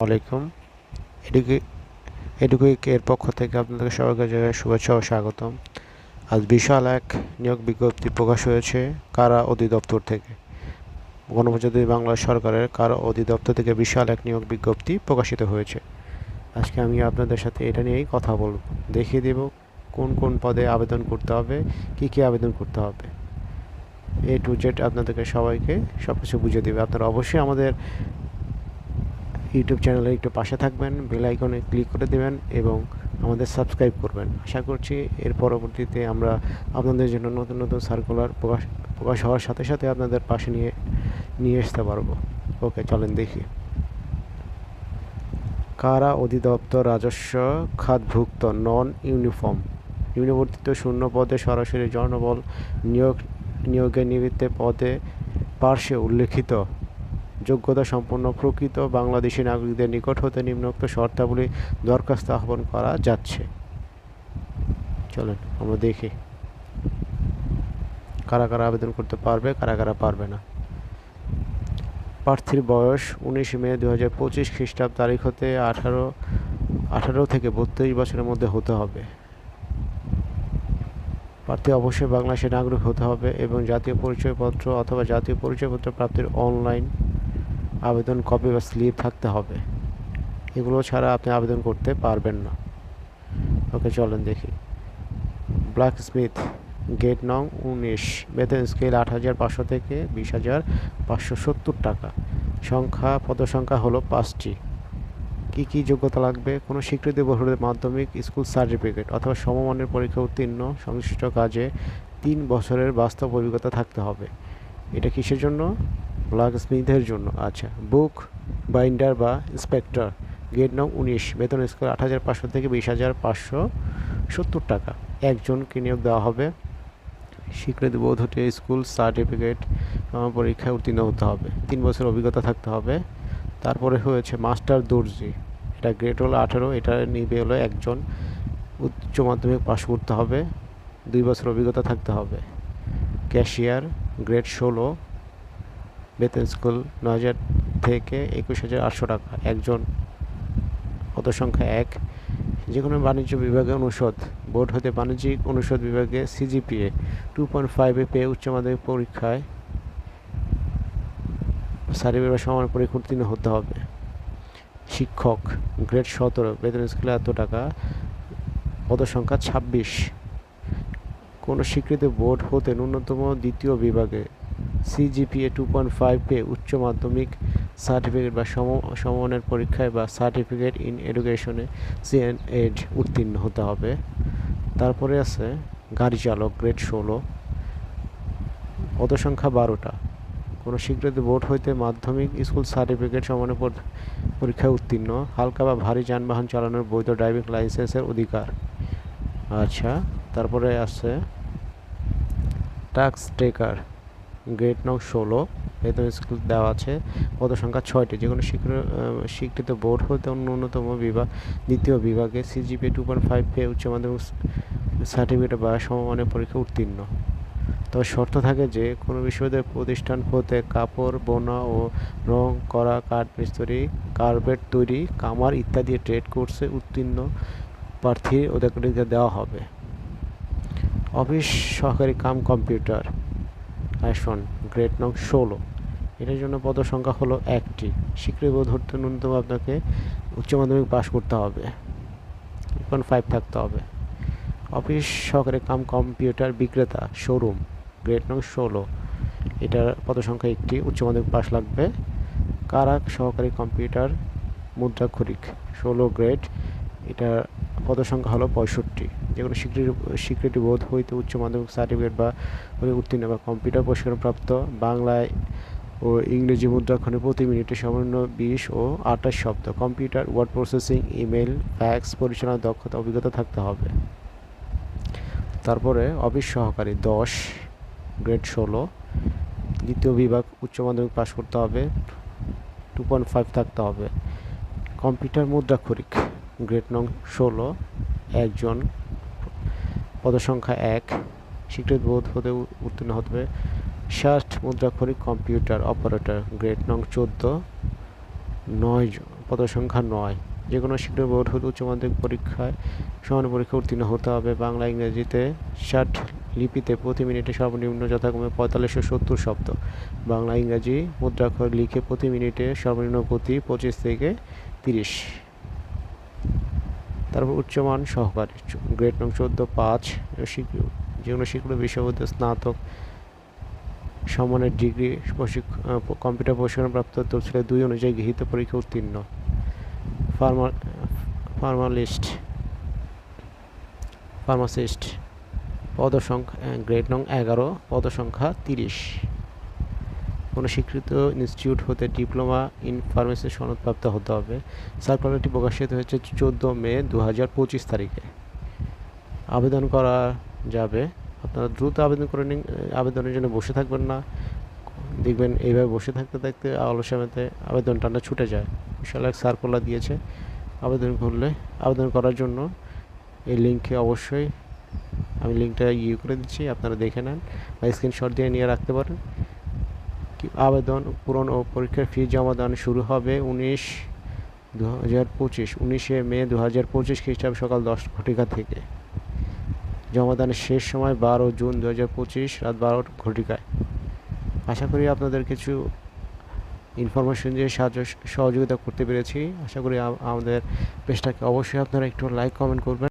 আলাইকুম। এডুকে এর পক্ষ থেকে আপনাদের সবাইকে জানাই শুভেচ্ছা ও স্বাগতম। আজ বিশাল এক নিয়োগ বিজ্ঞপ্তি প্রকাশ হয়েছে কারা অধিদপ্তর থেকে। গণপ্রজাতন্ত্রী বাংলা সরকারের কারা অধিদপ্তর থেকে বিশাল এক নিয়োগ বিজ্ঞপ্তি প্রকাশিত হয়েছে। আজকে আমি আপনাদের সাথে এটা নিয়েই কথা বলব। দেখিয়ে দেব কোন কোন পদে আবেদন করতে হবে, কী কী আবেদন করতে হবে। এ টু জেড আপনাদেরকে সবাইকে সব কিছু বুঝিয়ে দেবে। আপনারা অবশ্যই আমাদের ইউটিউব চ্যানেলে একটু পাশে থাকবেন, বেল আইকনে ক্লিক করে দেবেন এবং আমাদের সাবস্ক্রাইব করবেন। আশা করছি এর পরবর্তীতে আমরা আপনাদের জন্য নতুন নতুন সার্কুলার প্রকাশ প্রকাশ হওয়ার সাথে সাথে আপনাদের পাশে নিয়ে নিয়ে আসতে পারব। ওকে, চলেন দেখি। কারা অধিদপ্তর রাজস্ব খাতভুক্ত? নন ইউনিফর্ম। নিম্নবর্তিত শূন্য পদে সরাসরি জনবল নিয়োগ, নিয়োগের নিমিত্তে পদে পার্শ্বে উল্লেখিত যোগ্যতা সম্পন্ন প্রকৃত বাংলাদেশি নাগরিকদের নিকট হতে নিম্নোক্ত শর্তাবলী দরখাস্ত আহ্বান করা যাচ্ছে। চলেন, আমরা দেখি। কারা কারা আবেদন করতে পারবে, কারা কারা পারবে না। প্রার্থীর বয়স উনিশ মে দু হাজার পঁচিশ খ্রিস্টাব্দ তারিখ হতে আঠারো আঠারো থেকে বত্রিশ বছরের মধ্যে হতে হবে। প্রার্থী অবশ্যই বাংলাদেশের নাগরিক হতে হবে এবং জাতীয় পরিচয়পত্র অথবা জাতীয় পরিচয়পত্র প্রাপ্তির অনলাইন আবেদন কপি বা স্লিপ থাকতে হবে, এগুলো ছাড়া আপনি আবেদন করতে পারবেন না। ওকে, চলেন দেখি। ব্ল্যাক স্মিথ গেট নং উনিশ, বেতন স্কেল আট হাজার পাঁচশো থেকে বিশ হাজার পাঁচশো সত্তর টাকা। সংখ্যা, পদসংখ্যা হলো পাঁচটি। কি কি যোগ্যতা লাগবে? কোনো স্বীকৃতি বোর্ডের মাধ্যমিক, স্কুল সার্টিফিকেট অথবা সমমানের পরীক্ষা উত্তীর্ণ, সংশ্লিষ্ট কাজে তিন বছরের বাস্তব অভিজ্ঞতা থাকতে হবে। এটা কিসের জন্য? ব্ল্যাক স্মিথের জন্য। আচ্ছা বুক বাইন্ডার বা ইন্সপেক্টর গেট নং উনিশ, বেতন স্কেল আট হাজার পাঁচশো থেকে বিশ হাজার পাঁচশো সত্তর টাকা। একজনকে নিয়োগ দেওয়া হবে। স্বীকৃতি বোধ হতে স্কুল সার্টিফিকেট পরীক্ষায় উত্তীর্ণ হতে হবে। তিন বছর অভিজ্ঞতা থাকতে হবে। তারপরে হয়েছে মাস্টার দর্জি। এটা গ্রেড হলো আঠেরো, এটা নিবে হলো একজন। উচ্চ মাধ্যমিক পাশ করতে হবে। দুই বছর অভিজ্ঞতা থাকতে হবে। ক্যাশিয়ার গ্রেড ষোলো। বেতন স্কুল ন হাজার থেকে একুশ হাজার আটশো টাকা। একজন পদ সংখ্যা এক। যে কোনো বাণিজ্য বিভাগে অনুষদ। বোর্ড হতে বাণিজ্যিক অনুষদ বিভাগে সিজিপিএ টু পয়েন্ট ফাইভে পেয়ে উচ্চ মাধ্যমিক পরীক্ষায় সার্টিফিকেট বা সমান পরীক্ষা উত্তীর্ণ হতে হবে। শিক্ষক, গ্রেড সতেরো। বেতন স্কুলে এত টাকা। পদ সংখ্যা ছাব্বিশ। কোনো স্বীকৃত বোর্ড হতে ন্যূনতম দ্বিতীয় বিভাগে সিজিপিএ টু পয়েন্ট ফাইভ পেয়ে উচ্চ মাধ্যমিক সার্টিফিকেট বা সম, সমমানের পরীক্ষায় বা সার্টিফিকেট ইন এডুকেশনে সিএন এড উত্তীর্ণ হতে হবে। তারপরে আছে গাড়ি চালক গ্রেড ষোলো। পদ সংখ্যা বারোটা। কোনো স্বীকৃত বোর্ড হইতে মাধ্যমিক স্কুল সার্টিফিকেট সমানের পরীক্ষায় উত্তীর্ণ। হালকা বা ভারী যানবাহন চালানোর বৈধ ড্রাইভিং লাইসেন্সের অধিকার। আচ্ছা তারপরে আছে ট্যাক্স টেকার গ্রেড নং ষোলো। বেতন স্কুল দেওয়া আছে। পদ সংখ্যা ছয়টি। যে কোনো স্বীকৃত বোর্ড হতে ন্যূনতম বিভাগ। দ্বিতীয় বিভাগে সিজিপি টু পয়েন্ট ফাইভ পেয়ে উচ্চ মাধ্যমিক সার্টিফিকেট বা সমমানের পরীক্ষা উত্তীর্ণ। তবে শর্ত থাকে যে, কোনো বিশ্ববিদ্যালয় প্রতিষ্ঠান হতে কাপড়, বোনা ও রং, করা, কাঠ, মিস্ত্রি, কার্পেট তৈরি, কামার ইত্যাদি ট্রেড কোর্সে উত্তীর্ণ প্রার্থী অধিকারিতা দেওয়া হবে। অফিস সহকারী কাম কম্পিউটার। আইসন গ্রেড নং ষোলো। এটার জন্য পদ সংখ্যা হলো একটি। স্বীকৃতি ধরতে ন্যূনতম আপনাকে উচ্চ মাধ্যমিক পাশ করতে হবে। পয়েন্ট ফাইভ থাকতে হবে। অফিস সহকারী কাম কম্পিউটার বিক্রেতা শোরুম গ্রেড নং ষোলো। এটার পদ সংখ্যা একটি, উচ্চ মাধ্যমিক পাশ লাগবে। কারাক সহকারী কম্পিউটার মুদ্রাক্ষরিক, ষোলো গ্রেড। এটার পদ সংখ্যা হলো পঁয়ষট্টি। যে কোনো স্বীকৃতি স্বীকৃতি বোধ হইতে উচ্চ মাধ্যমিক সার্টিফিকেট বা উত্তীর্ণ বা কম্পিউটার প্রশিক্ষণপ্রাপ্ত বাংলায় ও ইংরেজি মুদ্রাক্ষণে প্রতি মিনিটে সামান্য বিশ ও আঠাশ শব্দ। Computer word processing email fax পরিচালনার দক্ষতা, অভিজ্ঞতা থাকতে হবে। তারপরে অফিস সহকারী দশ গ্রেড ষোলো। দ্বিতীয় বিভাগ, উচ্চ মাধ্যমিক পাশ করতে হবে। টু পয়েন্ট ফাইভ থাকতে হবে। কম্পিউটার মুদ্রাক্ষরিক। গ্রেড নং ষোলো, একজন পদসংখ্যা এক, স্বীকৃত বোধ হতে উত্তীর্ণ হতে হবে। ষাট মুদ্রাক্ষরিক কম্পিউটার অপারেটর, গ্রেড নং চোদ্দ, নয় পদসংখ্যা নয়। যে কোনো শীঘ্র বোর্ড হতে উচ্চ মাধ্যমিক পরীক্ষায় সমান পরীক্ষা উত্তীর্ণ হতে হবে। বাংলা, ইংরেজিতে ষাট লিপিতে প্রতি মিনিটে সর্বনিম্ন যথাক্রমে পঁয়তাল্লিশশো সত্তর শব্দ। বাংলা, ইংরাজি মুদ্রাক্ষর লিখে প্রতি মিনিটে সর্বনিম্ন প্রতি পঁচিশ থেকে তিরিশ। তারপর উচ্চমান সহকারী গ্রেড নং চোদ্দ, পাঁচ যে কোনো স্বীকৃত বিশ্ববিদ্যালয় স্নাতক, সমানের ডিগ্রি প্রশিক্ষণ কম্পিউটার প্রশিক্ষণপ্রাপ্ত তফসিলের দুই অনুযায়ী গৃহীত পরীক্ষা উত্তীর্ণ। ফার্মা ফার্মালিস্ট। ফার্মাসিস্ট। পদসংখ্যা, গ্রেড নং এগারো, পদসংখ্যা তিরিশ। কোনো স্বীকৃত ইনস্টিটিউট হতে ডিপ্লোমা ইন ফার্মেসি সনদপ্রাপ্ত হতে হবে। সার্কুলারটি প্রকাশিত হয়েছে চোদ্দ মে দু হাজার পঁচিশ তারিখে। আবেদন করা যাবে। আপনারা দ্রুত আবেদন করে নিন আবেদনের জন্য বসে থাকবেন না। দেখবেন এইভাবে বসে থাকতে থাকতে আলসামেতে আবেদন টানা ছুটে যায়। বিশাল এক সার্কুলার দিয়েছে। আবেদন করলে, আবেদন করার জন্য এই লিঙ্কে অবশ্যই আমি লিঙ্কটা ইয়ে করে দিচ্ছি, আপনারা দেখে নেন বা স্ক্রিনশট দিয়ে নিয়ে রাখতে পারেন। আবেদন পূরণ ও পরীক্ষার ফি জমা দান শুরু হবে উনিশ দু হাজার পঁচিশ। উনিশে মে দু হাজার পঁচিশ খ্রিস্টাব্দ সকাল দশ ঘটিকা থেকে। জমাদানের শেষ সময় বারো জুন দু হাজার পঁচিশ রাত বারো ঘটিকায়। আশা করি আপনাদের কিছু ইনফরমেশন দিয়ে সাহায্য সহযোগিতা করতে পেরেছি। আশা করি আমাদের পেজটাকে অবশ্যই আপনারা একটু লাইক কমেন্ট করবেন।